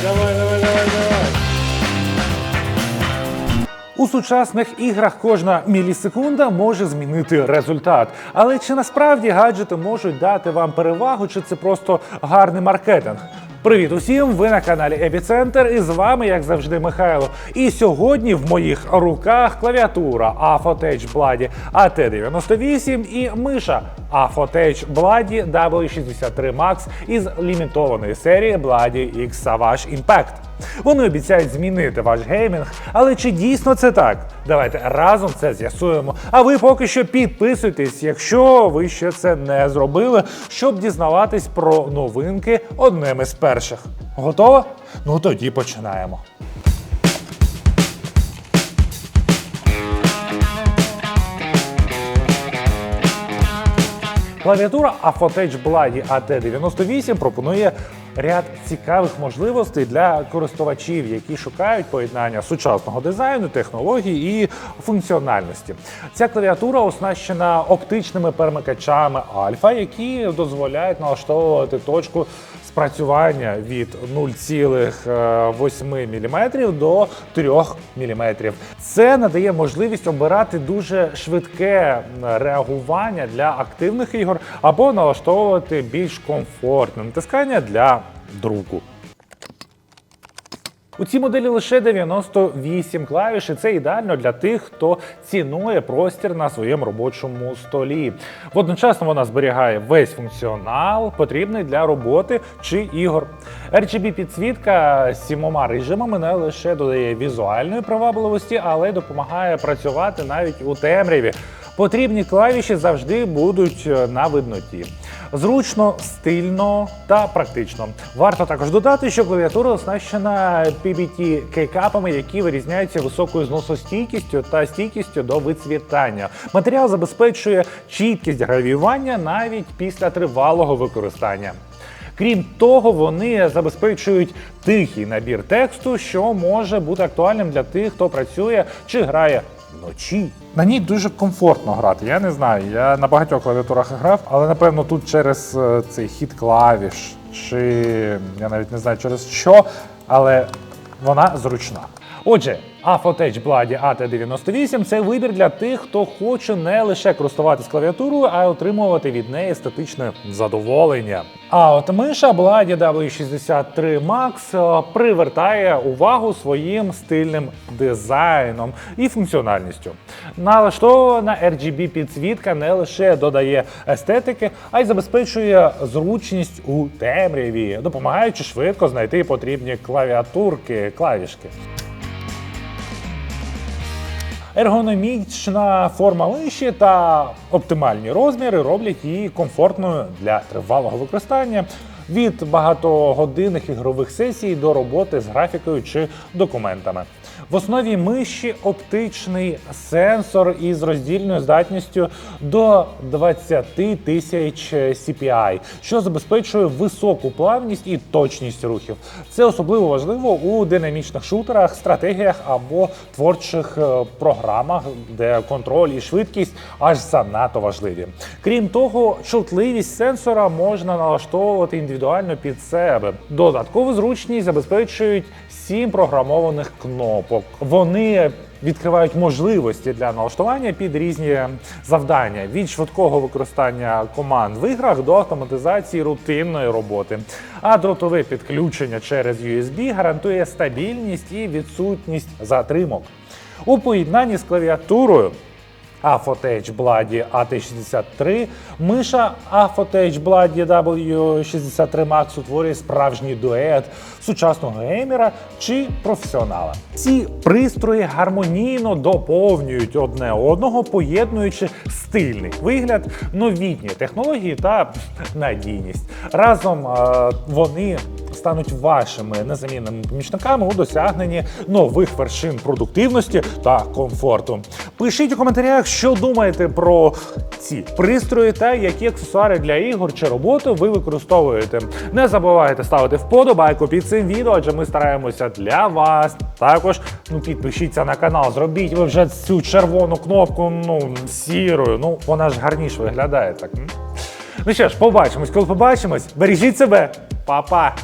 давай, давай, давай, давай, давай. У сучасних іграх кожна мілісекунда може змінити результат. Але чи насправді гаджети можуть дати вам перевагу, чи це просто гарний маркетинг? Привіт усім! Ви на каналі Епіцентр і з вами, як завжди, Михайло. І сьогодні в моїх руках клавіатура Afotech Bloody AT98 і миша Afotech Bloody W63 Max із лімітованої серії Bloody X Savage Impact. Вони обіцяють змінити ваш геймінг, але чи дійсно це так? Давайте разом це з'ясуємо. А ви поки що підписуйтесь, якщо ви ще це не зробили, щоб дізнаватись про новинки одним із перших. Готово? Ну тоді починаємо. Клавіатура Afotech Bloody AT98 пропонує ряд цікавих можливостей для користувачів, які шукають поєднання сучасного дизайну, технологій і функціональності. Ця клавіатура оснащена оптичними перемикачами альфа, які дозволяють налаштовувати точку спрацювання від 0,8 мм до 3 мм. Це надає можливість обирати дуже швидке реагування для активних ігор або налаштовувати більш комфортне натискання для друку. У цій моделі лише 98 клавіш, і це ідеально для тих, хто цінує простір на своєму робочому столі. Водночасно вона зберігає весь функціонал, потрібний для роботи чи ігор. RGB підсвітка з сімома режимами не лише додає візуальної привабливості, але й допомагає працювати навіть у темряві. Потрібні клавіші завжди будуть е, на видноті. Зручно, стильно та практично. Варто також додати, що клавіатура оснащена PBT кейкапами, які вирізняються високою зносостійкістю та стійкістю до вицвітання. Матеріал забезпечує чіткість гравіювання навіть після тривалого використання. Крім того, вони забезпечують тихий набір тексту, що може бути актуальним для тих, хто працює чи грає вночі. На ній дуже комфортно грати. Я не знаю. Я на багатьох клавіатурах грав, але напевно тут через е, цей хід клавіш, чи я навіть не знаю через що, але вона зручна. Отже, Afotech Bloody AT98 – це вибір для тих, хто хоче не лише користуватись клавіатурою, а й отримувати від неї естетичне задоволення. А от миша Bloody W63 Max е, привертає увагу своїм стильним дизайном і функціональністю. Налаштована RGB підсвітка не лише додає естетики, а й забезпечує зручність у темряві, допомагаючи швидко знайти потрібні клавіатурки, клавішки. Ергономічна форма лиші та оптимальні розміри роблять її комфортною для тривалого використання від багатогодинних ігрових сесій до роботи з графікою чи документами. В основі миші оптичний сенсор із роздільною здатністю до 20 тисяч CPI, що забезпечує високу плавність і точність рухів. Це особливо важливо у динамічних шутерах, стратегіях або творчих е, програмах, де контроль і швидкість аж занадто важливі. Крім того, чутливість сенсора можна налаштовувати індивідуально під себе. Додаткову зручність забезпечують сім програмованих кнопок. Вони відкривають можливості для налаштування під різні завдання від швидкого використання команд в іграх до автоматизації рутинної роботи. А дротове підключення через USB гарантує стабільність і відсутність затримок. У поєднанні з клавіатурою Afotech Bloody AT63, миша Afotech Bloody W63 Max утворює справжній дует сучасного геймера чи професіонала. Ці пристрої гармонійно доповнюють одне одного, поєднуючи стильний вигляд, новітні технології та надійність. Разом е, вони стануть вашими незамінними помічниками у досягненні нових вершин продуктивності та комфорту. Пишіть у коментарях, що думаєте про ці пристрої та які аксесуари для ігор чи роботи ви використовуєте. Не забувайте ставити вподобайку під цим відео, адже ми стараємося для вас. Також ну підпишіться на канал, зробіть ви вже цю червону кнопку ну сірою. Ну вона ж гарніше виглядає так. Ну що ж, побачимось, коли побачимось. Бережіть себе, Па-па!